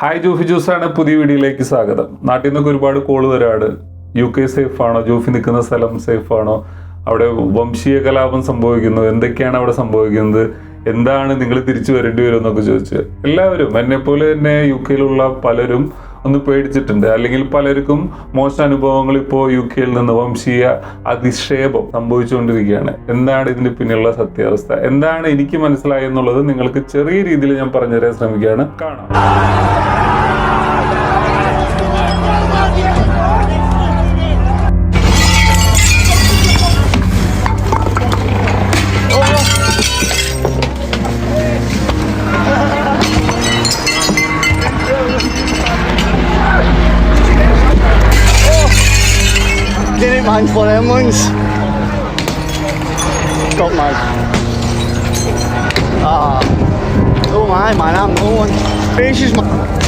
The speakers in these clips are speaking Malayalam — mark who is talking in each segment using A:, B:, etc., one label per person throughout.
A: ഹായ് ജൂഫി ആണ് പുതിയ വീഡിയോയിലേക്ക് സ്വാഗതം. നാട്ടിൽ നിന്നൊക്കെ ഒരുപാട് കോൾ വരാട്. യു കെ സേഫ് ആണോ? ജോഫി നിൽക്കുന്ന സ്ഥലം സേഫ് ആണോ? അവിടെ വംശീയ കലാപം സംഭവിക്കുന്നു. എന്തൊക്കെയാണ് അവിടെ സംഭവിക്കുന്നത്? എന്താണ് നിങ്ങൾ തിരിച്ചു വരേണ്ടി വരും എന്നൊക്കെ ചോദിച്ച്. എല്ലാവരും എന്നെ പോലെ തന്നെ യു കെയിലുള്ള പലരും ഒന്ന് പേടിച്ചിട്ടുണ്ട്. അല്ലെങ്കിൽ പലർക്കും മോശം അനുഭവങ്ങൾ ഇപ്പോൾ യു കെയിൽ നിന്ന് വംശീയ അധിക്ഷേപം സംഭവിച്ചുകൊണ്ടിരിക്കുകയാണ്. എന്താണ് ഇതിന് പിന്നിലുള്ള സത്യാവസ്ഥ? എന്താണ് എനിക്ക് മനസ്സിലായെന്നുള്ളത് നിങ്ങൾക്ക് ചെറിയ രീതിയിൽ ഞാൻ പറഞ്ഞുതരാൻ ശ്രമിക്കുകയാണ്. കാണാം.
B: Didn't mind for them ones. Got my. Ah. oh my, man, I'm going. This is my.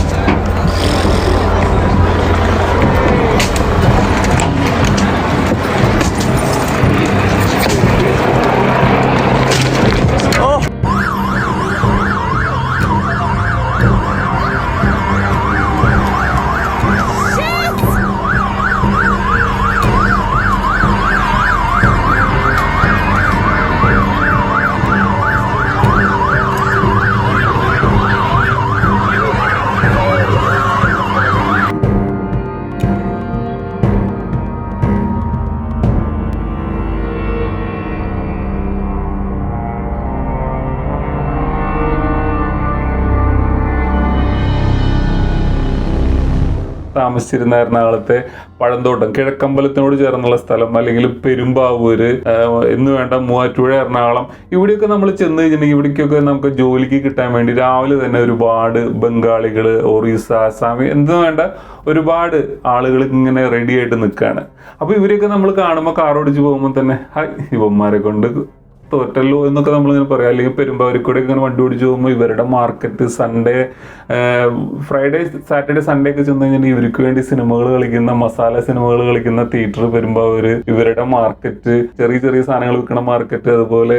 A: താമസിച്ചിരുന്ന എറണാകുളത്തെ പഴന്തോട്ടം കിഴക്കമ്പലത്തിനോട് ചേർന്നുള്ള സ്ഥലം അല്ലെങ്കിൽ പെരുമ്പാവൂര് എന്ന് വേണ്ട മൂവാറ്റുപുഴ എറണാകുളം. ഇവിടെയൊക്കെ നമ്മൾ ചെന്ന് കഴിഞ്ഞിട്ടുണ്ടെങ്കിൽ ഇവിടേക്കൊക്കെ നമുക്ക് ജോലിക്ക് കിട്ടാൻ വേണ്ടി രാവിലെ തന്നെ ഒരുപാട് ബംഗാളികൾ ഒറീസ അസാമി എന്ത് വേണ്ട ഒരുപാട് ആളുകൾ ഇങ്ങനെ റെഡി ആയിട്ട് നിൽക്കുകയാണ് അപ്പോൾ ഇവരെയൊക്കെ നമ്മൾ കാണുമ്പോൾ കാർ ഓടിച്ച് പോകുമ്പോൾ തന്നെ ഹായ് ഇവന്മാരെ കൊണ്ട് തോറ്റല്ലോ എന്നൊക്കെ നമ്മളിങ്ങനെ പറയാം. അല്ലെങ്കിൽ പെരുമ്പാവൂരിക്കൂടെ ഇങ്ങനെ വണ്ടി ഓടിച്ച് പോകുമ്പോൾ ഇവരുടെ market Sunday Friday Saturday Sunday ഒക്കെ ചെന്ന് കഴിഞ്ഞാൽ ഇവർക്ക് വേണ്ടി സിനിമകൾ കളിക്കുന്ന മസാല സിനിമകൾ കളിക്കുന്ന തിയേറ്റർ പെരുമ്പാവൂര് ഇവരുടെ മാർക്കറ്റ് ചെറിയ ചെറിയ സാധനങ്ങൾ വിൽക്കുന്ന മാർക്കറ്റ് അതുപോലെ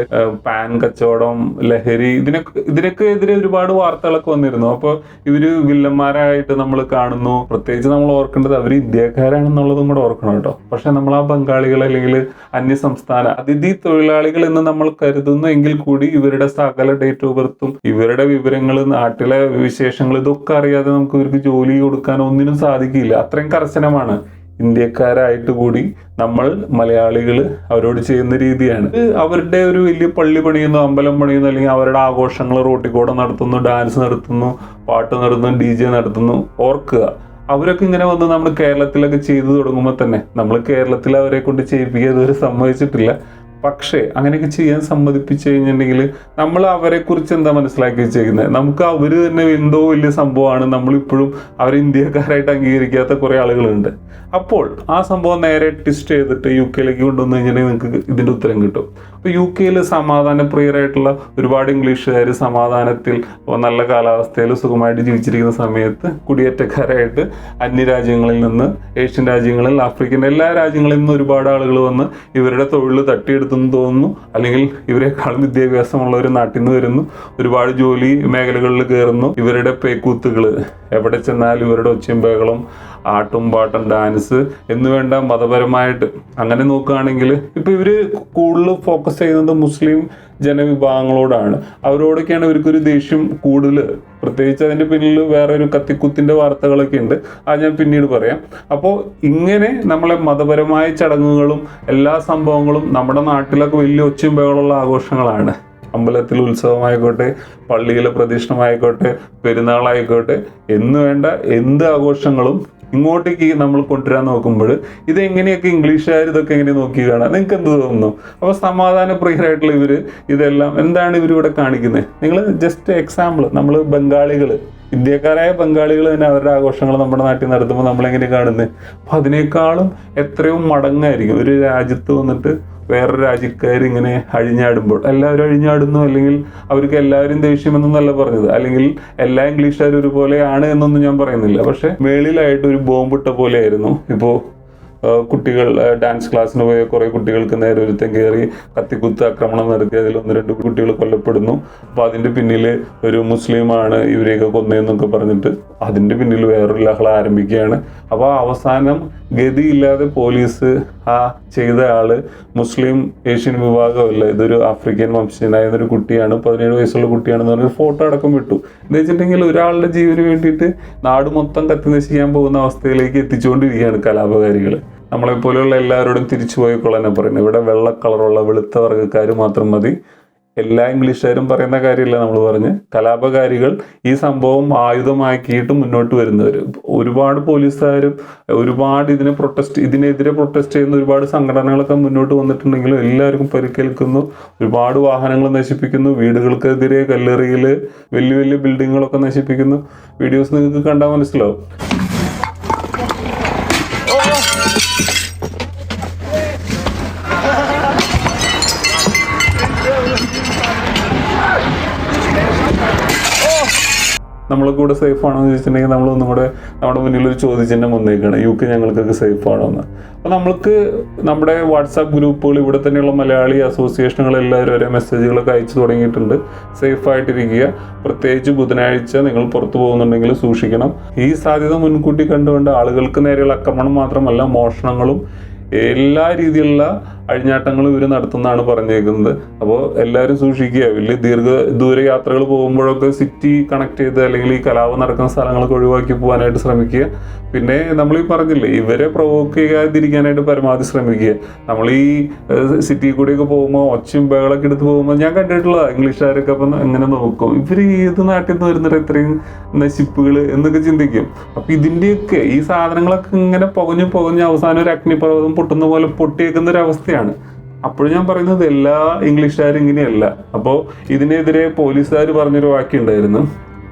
A: പാൻ കച്ചവടം ലഹരി ഇതിനൊക്കെ ഇതിനൊക്കെ എതിരെ ഒരുപാട് വാർത്തകളൊക്കെ വന്നിരുന്നു. അപ്പോൾ ഇവർ വില്ലന്മാരായിട്ട് നമ്മൾ കാണുന്നു. പ്രത്യേകിച്ച് നമ്മൾ ഓർക്കേണ്ടത് അവർ ഇന്ത്യക്കാരാണെന്നുള്ളതും കൂടെ ഓർക്കണം കേട്ടോ. പക്ഷെ നമ്മൾ ആ ബംഗാളികൾ അല്ലെങ്കിൽ അന്യ സംസ്ഥാന അതിഥി തൊഴിലാളികൾ എന്ന് നമ്മൾ കരുതുന്നു എങ്കിൽ കൂടി ഇവരുടെ സകല ഡേറ്റ് ഓഫ് ബർത്തും ഇവരുടെ വിവരങ്ങൾ നാട്ടിലെ വിശേഷങ്ങൾ ഇതൊക്കെ അറിയാതെ നമുക്ക് ഇവർക്ക് ജോലി കൊടുക്കാൻ ഒന്നിനും സാധിക്കില്ല. അത്രയും കർശനമാണ്. ഇന്ത്യക്കാരായിട്ട് കൂടി നമ്മൾ മലയാളികൾ അവരോട് ചെയ്യുന്ന രീതിയാണ്. അവരുടെ ഒരു വലിയ പള്ളി പണിയുന്നു അമ്പലം പണിയുന്നു അല്ലെങ്കിൽ അവരുടെ ആഘോഷങ്ങൾ റോട്ടിൽ കൂടെ നടത്തുന്നു ഡാൻസ് നടത്തുന്നു പാട്ട് നടത്തുന്നു ഡി ജെ നടത്തുന്നു ഓർക്കുക. അവരൊക്കെ ഇങ്ങനെ വന്ന് നമ്മൾ കേരളത്തിലൊക്കെ ചെയ്തു തുടങ്ങുമ്പോൾ തന്നെ നമ്മൾ കേരളത്തിൽ അവരെ കൊണ്ട് ചെയ്യിപ്പിക്കുക ഇതുവരെ സമ്മതിച്ചിട്ടില്ല. പക്ഷേ അങ്ങനെയൊക്കെ ചെയ്യാൻ സമ്മതിപ്പിച്ചു കഴിഞ്ഞിട്ടുണ്ടെങ്കിൽ നമ്മൾ അവരെ കുറിച്ച് എന്താ മനസ്സിലാക്കി വെച്ചേക്കുന്നത്? നമുക്ക് അവർ തന്നെ എന്തോ വലിയ സംഭവമാണ്. നമ്മളിപ്പോഴും അവരെ ഇന്ത്യക്കാരായിട്ട് അംഗീകരിക്കാത്ത കുറേ ആളുകളുണ്ട്. അപ്പോൾ ആ സംഭവം നേരെ ട്വിസ്റ്റ് ചെയ്തിട്ട് യു കെയിലേക്ക് കൊണ്ടുവന്നു കഴിഞ്ഞിട്ടുണ്ടെങ്കിൽ നിങ്ങൾക്ക് ഇതിന്റെ ഉത്തരം കിട്ടും. അപ്പോൾ യു കെയിൽ സമാധാനപ്രിയരായിട്ടുള്ള ഒരുപാട് ഇംഗ്ലീഷുകാർ സമാധാനത്തിൽ നല്ല കാലാവസ്ഥയിൽ സുഖമായിട്ട് ജീവിച്ചിരിക്കുന്ന സമയത്ത് കുടിയേറ്റക്കാരായിട്ട് അന്യരാജ്യങ്ങളിൽ നിന്ന് ഏഷ്യൻ രാജ്യങ്ങളിൽ ആഫ്രിക്കൻ എല്ലാ രാജ്യങ്ങളിൽ നിന്ന് ഒരുപാട് ആളുകൾ വന്ന് ഇവരുടെ തൊഴിൽ തട്ടിയെടുത്തെന്ന് തോന്നുന്നു. അല്ലെങ്കിൽ ഇവരെക്കാളും വിദ്യാഭ്യാസമുള്ള ഒരു നാട്ടിൽ നിന്ന് വരുന്നു. ഒരുപാട് ജോലി മേഖലകളിൽ കയറുന്നു ഇവരുടെ പേക്കൂത്തുകൾ എവിടെ ചെന്നാലും ഇവരുടെ ഒച്ചയും ബഹളം ആട്ടും പാട്ടും ഡാൻസ് എന്ന് വേണ്ട മതപരമായിട്ട് അങ്ങനെ നോക്കുകയാണെങ്കിൽ ഇപ്പൊ ഇവർ കൂടുതൽ ഫോക്കസ് ചെയ്യുന്നത് മുസ്ലിം ജനവിഭാഗങ്ങളോടാണ്. അവരോടൊക്കെയാണ് ഇവർക്കൊരു ദേഷ്യം കൂടുതൽ. പ്രത്യേകിച്ച് അതിന്റെ പിന്നിൽ വേറെ ഒരു കത്തിക്കുത്തിന്റെ വാർത്തകളൊക്കെ ഉണ്ട്. അത് ഞാൻ പിന്നീട് പറയാം. അപ്പോൾ ഇങ്ങനെ നമ്മളെ മതപരമായ ചടങ്ങുകളും എല്ലാ സംഭവങ്ങളും നമ്മുടെ നാട്ടിലൊക്കെ വലിയ ഒച്ചയും ബഹളമുള്ള ആഘോഷങ്ങളാണ്. അമ്പലത്തിൽ ഉത്സവമായിക്കോട്ടെ പള്ളിയിലെ പ്രദക്ഷിണമായിക്കോട്ടെ പെരുന്നാളായിക്കോട്ടെ എന്ന് വേണ്ട എന്ത് ആഘോഷങ്ങളും ഇങ്ങോട്ടേക്ക് നമ്മൾ കൊണ്ടുവരാൻ നോക്കുമ്പോൾ ഇത് എങ്ങനെയൊക്കെ ഇംഗ്ലീഷുകാർ ഇതൊക്കെ എങ്ങനെ നോക്കി കാണാം നിങ്ങൾക്ക് എന്ത് തോന്നുന്നു? അപ്പോൾ സമാധാന പ്രിയരായിട്ടുള്ള ഇവർ ഇതെല്ലാം എന്താണ് ഇവരിവിടെ കാണിക്കുന്നത്? നിങ്ങൾ ജസ്റ്റ് എക്സാമ്പിൾ നമ്മൾ ബംഗാളികൾ. ഇന്ത്യക്കാരായ ബംഗാളികൾ തന്നെ അവരുടെ ആഘോഷങ്ങൾ നമ്മുടെ നാട്ടിൽ നടത്തുമ്പോൾ നമ്മളെങ്ങനെ കാണുന്നത്? അപ്പോൾ അതിനേക്കാളും എത്രയും മടങ്ങായിരിക്കും. ഒരു രാജ്യത്ത് വന്നിട്ട് വേറൊരു രാജ്യക്കാർ ഇങ്ങനെ അഴിഞ്ഞാടുമ്പോൾ എല്ലാവരും അഴിഞ്ഞാടുന്നു അല്ലെങ്കിൽ അവർക്ക് എല്ലാവരും ദേഷ്യമെന്നല്ല പറഞ്ഞത്. അല്ലെങ്കിൽ എല്ലാ ഇംഗ്ലീഷുകാരും ഒരുപോലെയാണ് എന്നൊന്നും ഞാൻ പറയുന്നില്ല. പക്ഷെ മേളിലായിട്ട് ഒരു ബോംബിട്ട പോലെയായിരുന്നു. ഇപ്പോൾ കുട്ടികൾ ഡാൻസ് ക്ലാസ്സിന് പോയ കുറേ കുട്ടികൾക്ക് നേരെ ഒരുത്തൻ കയറി കത്തിക്കുത്ത് ആക്രമണം നടത്തി. അതിൽ ഒന്ന് രണ്ട് കുട്ടികൾ കൊല്ലപ്പെടുന്നു. അപ്പോൾ അതിന്റെ പിന്നിൽ ഒരു മുസ്ലിമാണ് ഇവരെയൊക്കെ കൊന്നതെന്നൊക്കെ പറഞ്ഞിട്ട് അതിന്റെ പിന്നിൽ വേറൊരു ലഹള ആരംഭിക്കുകയാണ്. അപ്പോൾ അവസാനം ഗതിയില്ലാതെ പോലീസ് ആ ചെയ്ത ആൾ മുസ്ലിം ഏഷ്യൻ വിഭാഗമല്ല. ഇതൊരു ആഫ്രിക്കൻ വംശജനായ ഒരു കുട്ടിയാണ് പതിനേഴ് വയസ്സുള്ള കുട്ടിയാണെന്ന് പറഞ്ഞ് ഫോട്ടോ അടക്കം വിട്ടു. എന്ന് വെച്ചിട്ടുണ്ടെങ്കിൽ ഒരാളുടെ ജീവന് വേണ്ടിയിട്ട് നാട് മൊത്തം കത്തി നശിക്കാൻ പോകുന്ന അവസ്ഥയിലേക്ക് എത്തിച്ചുകൊണ്ടിരിക്കുകയാണ് കലാപകാരികൾ നമ്മളെപ്പോലെയുള്ള എല്ലാവരോടും തിരിച്ചു പോയിക്കൊള്ളാനാ പറയുന്നത്. ഇവിടെ വെള്ള കളറുള്ള വെളുത്ത വർഗക്കാർ മാത്രം മതി. എല്ലാ ഇംഗ്ലീഷുകാരും പറയുന്ന കാര്യമില്ല നമ്മൾ പറഞ്ഞ്. കലാപകാരികൾ ഈ സംഭവം ആയുധമാക്കിയിട്ട് മുന്നോട്ട് വരുന്നവർ ഒരുപാട് പോലീസുകാരും ഒരുപാട് ഇതിനെ പ്രൊട്ടസ്റ്റ് ഇതിനെതിരെ പ്രൊട്ടസ്റ്റ് ചെയ്യുന്ന ഒരുപാട് സംഘടനകളൊക്കെ മുന്നോട്ട് വന്നിട്ടുണ്ടെങ്കിലും എല്ലാവർക്കും പരിക്കേൽക്കുന്നു. ഒരുപാട് വാഹനങ്ങൾ നശിപ്പിക്കുന്നു. വീടുകൾക്കെതിരെ കല്ലെറിയിൽ വലിയ വലിയ ബിൽഡിങ്ങുകളൊക്കെ നശിപ്പിക്കുന്നു. വീഡിയോസ് നിങ്ങൾക്ക് കണ്ടാൽ മനസ്സിലാവും. നമ്മൾ കൂടെ സേഫ് ആണോ എന്ന് ചോദിച്ചിട്ടുണ്ടെങ്കിൽ നമ്മൾ ഒന്നും കൂടെ നമ്മുടെ മുന്നിൽ ഒരു ചോദ്യചിഹ്നം വന്നേക്കാണ്. യു കെ ഞങ്ങൾക്കൊക്കെ സേഫ് ആണോ എന്ന്. അപ്പോൾ നമ്മൾക്ക് നമ്മുടെ വാട്സാപ്പ് ഗ്രൂപ്പുകൾ ഇവിടെ തന്നെയുള്ള മലയാളി അസോസിയേഷനുകൾ എല്ലാവരും ഒരേ മെസ്സേജുകളൊക്കെ അയച്ചു തുടങ്ങിയിട്ടുണ്ട്. സേഫ് ആയിട്ടിരിക്കുക. പ്രത്യേകിച്ച് ബുധനാഴ്ച നിങ്ങൾ പുറത്തു പോകുന്നുണ്ടെങ്കിൽ സൂക്ഷിക്കണം. ഈ സാധ്യത മുൻകൂട്ടി കണ്ടുകൊണ്ട് ആളുകൾക്ക് നേരെയുള്ള ആക്രമണം മാത്രമല്ല മോഷണങ്ങളും എല്ലാ രീതിയിലുള്ള അഴിഞ്ഞാട്ടങ്ങളും ഇവർ നടത്തുന്നതാണ് പറഞ്ഞേക്കുന്നത്. അപ്പോൾ എല്ലാവരും സൂക്ഷിക്കുക. വലിയ ദീർഘ ദൂര യാത്രകൾ പോകുമ്പോഴൊക്കെ സിറ്റി കണക്ട് ചെയ്ത് അല്ലെങ്കിൽ ഈ കലാപം നടക്കുന്ന സ്ഥലങ്ങളൊക്കെ ഒഴിവാക്കി പോകാനായിട്ട് ശ്രമിക്കുക. പിന്നെ നമ്മൾ ഈ പറഞ്ഞില്ലേ ഇവരെ പ്രൊവോക്ക് ചെയ്യാതിരിക്കാനായിട്ട് പരമാവധി ശ്രമിക്കുക. നമ്മൾ ഈ സിറ്റി കൂടിയൊക്കെ പോകുമ്പോൾ ഒച്ചയും ബഹളൊക്കെ എടുത്ത് പോകുമ്പോൾ ഞാൻ കണ്ടിട്ടുള്ള ഇംഗ്ലീഷുകാരൊക്കെ അപ്പം എങ്ങനെ നോക്കും. ഇവർ ഏത് നാട്ടിൽ നിന്ന് വരുന്നിട്ട് ഇത്രയും നശിപ്പുകൾ എന്നൊക്കെ ചിന്തിക്കും. അപ്പം ഇതിന്റെയൊക്കെ ഈ സാധനങ്ങളൊക്കെ ഇങ്ങനെ പുകഞ്ഞു പുകഞ്ഞ് അവസാനം ഒരു അഗ്നിപർവതം പൊട്ടുന്ന പോലെ പൊട്ടിയേക്കുന്ന ഒരു അവസ്ഥയാണ്. അപ്പോൾ ഞാൻ പറയുന്നത് എല്ലാ ഇംഗ്ലീഷുകാരും ഇങ്ങനെയല്ല. അപ്പോൾ ഇതിനെതിരെ പോലീസുകാർ പറഞ്ഞൊരു വാക്യുണ്ടായിരുന്നു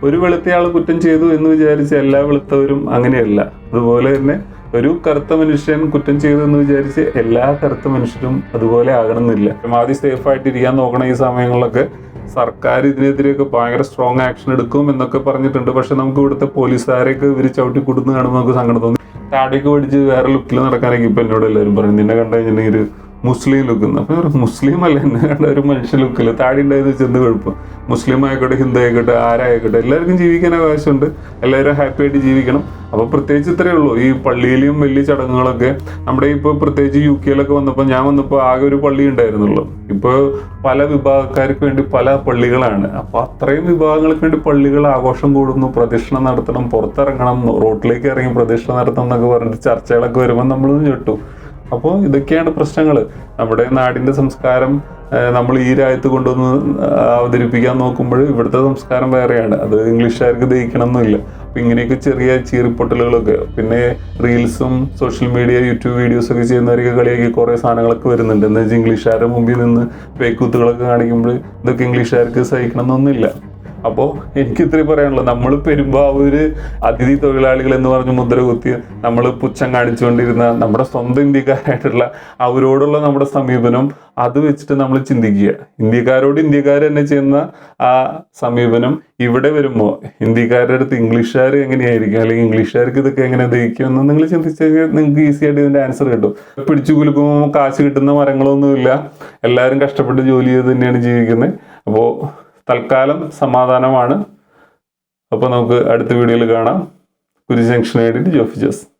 A: ഒരു വെളുത്തയാൾ കുറ്റം ചെയ്തു എന്ന് വിചാരിച്ച് എല്ലാ വെളുത്തവരും അങ്ങനെയല്ല. അതുപോലെ തന്നെ ഒരു കറുത്ത മനുഷ്യൻ കുറ്റം ചെയ്തു എന്ന് വിചാരിച്ച് എല്ലാ കറുത്ത മനുഷ്യരും അതുപോലെ ആകണമെന്നില്ല. ആദ്യം സേഫ് ആയിട്ടിരിക്കാൻ നോക്കണ ഈ സമയങ്ങളിലൊക്കെ സർക്കാർ ഇതിനെതിരെയൊക്കെ ഭയങ്കര സ്ട്രോങ് ആക്ഷൻ എടുക്കും എന്നൊക്കെ പറഞ്ഞിട്ടുണ്ട്. പക്ഷെ നമുക്ക് ഇവിടുത്തെ പോലീസുകാരെയൊക്കെ ഇവർ ചവിട്ടി കൊടുന്ന് കാണുമ്പോൾ നമുക്ക് സങ്കടം തോന്നി. താടിയൊക്കെ പിടിച്ച് വേറെ ലുക്കിൽ നടക്കാനൊക്കെ ഇപ്പം എന്നോട് എല്ലാവരും പറയും. നിന്നെ കണ്ടു കഴിഞ്ഞിട്ടുണ്ടെങ്കിൽ മുസ്ലിം ലുക്ക് അപ്പൊ ഞാൻ മുസ്ലിം അല്ല എന്നെ കണ്ട ഒരു മനുഷ്യ ലുക്കിൽ താടി ഉണ്ടായത് ചെന്ന് കുഴപ്പം മുസ്ലിം ആയിക്കോട്ടെ ഹിന്ദു ആയിക്കോട്ടെ ആരായിക്കോട്ടെ എല്ലാവർക്കും ജീവിക്കാൻ അവകാശമുണ്ട്. എല്ലാവരും ഹാപ്പി ആയിട്ട് ജീവിക്കണം. അപ്പോൾ പ്രത്യേകിച്ച് ഇത്രയേ ഉള്ളൂ. ഈ പള്ളിയിലും വലിയ ചടങ്ങുകളൊക്കെ. നമ്മുടെ ഇപ്പോൾ പ്രത്യേകിച്ച് യു കെയിലൊക്കെ വന്നപ്പോൾ ഞാൻ വന്നപ്പോൾ ആകെ ഒരു പള്ളി ഉണ്ടായിരുന്നുള്ളൂ. ഇപ്പോൾ പല വിഭാഗക്കാർക്ക് വേണ്ടി പല പള്ളികളാണ്. അപ്പൊ അത്രയും വിഭാഗങ്ങൾക്ക് വേണ്ടി പള്ളികൾ ആഘോഷം കൂടുന്നു. പ്രദക്ഷിണം നടത്തണം പുറത്തിറങ്ങണം റോട്ടിലേക്ക് ഇറങ്ങി പ്രദക്ഷിണം നടത്തണം എന്നൊക്കെ പറഞ്ഞിട്ട് ചർച്ചകളൊക്കെ വരുമ്പോൾ നമ്മളൊന്ന് ഞെട്ടു. അപ്പോൾ ഇതൊക്കെയാണ് പ്രശ്നങ്ങൾ നമ്മുടെ നാടിന്റെ സംസ്കാരം നമ്മൾ ഈ രാജ്യത്ത് കൊണ്ടുവന്ന് അവതരിപ്പിക്കാൻ നോക്കുമ്പോൾ ഇവിടുത്തെ സംസ്കാരം വേറെയാണ്. അത് ഇംഗ്ലീഷുകാർക്ക് ദഹിക്കണം എന്നില്ല അപ്പം ഇങ്ങനെയൊക്കെ ചെറിയ ചീറിപ്പൊട്ടലുകളൊക്കെ പിന്നെ റീൽസും സോഷ്യൽ മീഡിയ യൂട്യൂബ് വീഡിയോസൊക്കെ ചെയ്യുന്നവരൊക്കെ കളിയാക്കി കുറേ സാധനങ്ങളൊക്കെ വരുന്നുണ്ട്. എന്ന് വെച്ചാൽ ഇംഗ്ലീഷുകാരുടെ മുമ്പിൽ നിന്ന് പേക്കൂത്തുകളൊക്കെ കാണിക്കുമ്പോൾ ഇതൊക്കെ ഇംഗ്ലീഷുകാർക്ക് സഹിക്കണം എന്നൊന്നുമില്ല അപ്പോൾ എനിക്ക് ഇത്രയും പറയാനുള്ളത് നമ്മൾ പെരുമ്പാവൂര് അതിഥി തൊഴിലാളികൾ എന്ന് പറഞ്ഞ് മുദ്ര കുത്തി നമ്മൾ പുച്ഛം കാണിച്ചുകൊണ്ടിരുന്ന നമ്മുടെ സ്വന്തം ഇന്ത്യക്കാരായിട്ടുള്ള അവരോടുള്ള നമ്മുടെ സമീപനം അത് വെച്ചിട്ട് നമ്മൾ ചിന്തിക്കുക. ഇന്ത്യക്കാരോട് ഇന്ത്യക്കാർ തന്നെ ചെയ്യുന്ന ആ സമീപനം ഇവിടെ വരുമ്പോൾ ഇന്ത്യക്കാരുടെ അടുത്ത് ഇംഗ്ലീഷുകാർ എങ്ങനെയായിരിക്കും? അല്ലെങ്കിൽ ഇംഗ്ലീഷുകാർക്ക് ഇതൊക്കെ എങ്ങനെ ദഹിക്കും എന്ന് നിങ്ങൾ ചിന്തിച്ചു കഴിഞ്ഞാൽ നിങ്ങൾക്ക് ഈസി ആയിട്ട് ഇതിന്റെ ആൻസർ കിട്ടും. പിടിച്ചു കുലുക്കുമ്പോൾ കാശ് കിട്ടുന്ന മരങ്ങളൊന്നുമില്ല. എല്ലാവരും കഷ്ടപ്പെട്ട് ജോലി ചെയ്ത് തന്നെയാണ് ജീവിക്കുന്നത് അപ്പോൾ തൽക്കാലം സമാധാനമാണ്. അപ്പോൾ നമുക്ക് അടുത്ത വീഡിയോയിൽ കാണാം. കുരു ജംഗ്ഷൻ ആയിട്ട് ജോഫി ജോസ്.